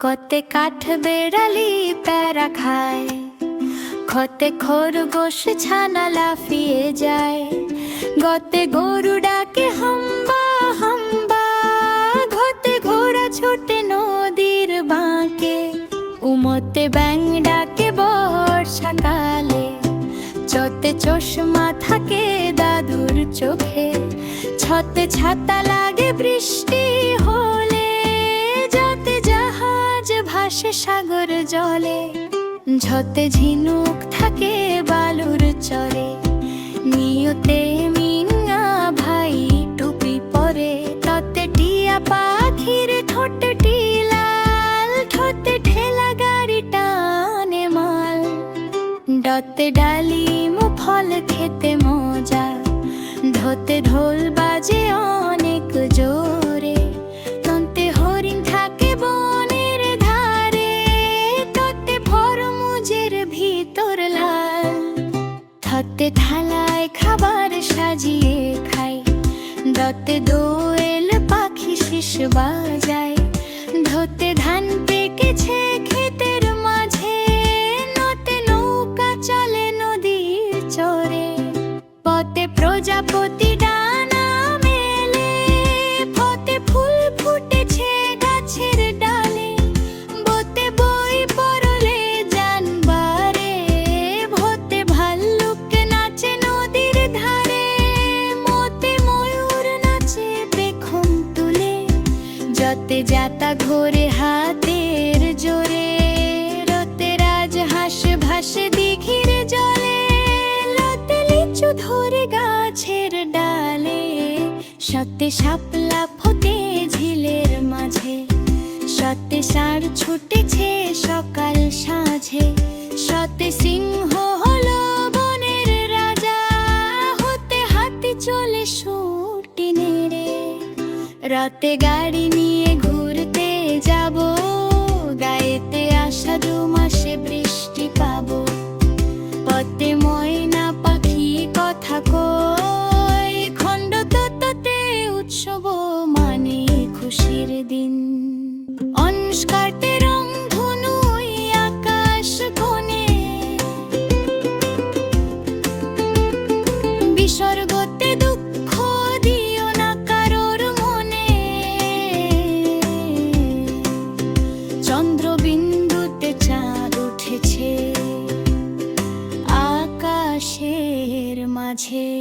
কতে কাঠ বেড়ালি প্যারা খায়, খতে খরগোশ ছানা লাফিয়ে যায়, গতে গরু ডাকে হাম্বা হাম্বা, ঘতে ঘোড়া ছোটে নদীর বাঁকে, উমতে ব্যাং ডাকে বর্ষাকালে চতে চশমা থাকে দাদুর চোখে, ছতে ছাতা লাগে বৃষ্টি জাহাজ ভাসে সাগর জলে, ঝতে ঝিনুক থাকে বালুর চরে। নিয়তে মিঙ্গা ভাই টুপি পরে, ততে টিয়া পাখির ঠোঁটটি লাল, ঠোঁটে ঠেলা গাড়ি টানে মাল। ডতে ডালিম ফল খেতে মজা, ধতে ঢোল বাজে অনেক জোরে। থতে থালায় খাবার সাজিয়ে খাই। দতে দোয়েল পাখি শিস বাজায়। ধতে ধান পেকেছে ক্ষেতের মাঝে। নতে নৌকা চলে নদীর চরে। পথে প্রজাপতি যাতা ঘোরে হাতের জোরে রতে রাজ হাসে ভাসে দিঘির জলে লতে লিচু ধরে গাছের ডালে, সতে শাপলা ফতে ঝিলের মাঝে, সতে ষাঁড় ছুটেছে সকাল সাঁঝে, সতে সিংহ হলো বনের রাজা, হতে হাতি চলে সুটি নেড়ে রাতে গাড়ি নিয়ে স্বর্গতে দুঃখ দিও না কারোর মনে। চন্দ্রবিন্দুতে চাঁদ উঠেছে আকাশের মাঝে।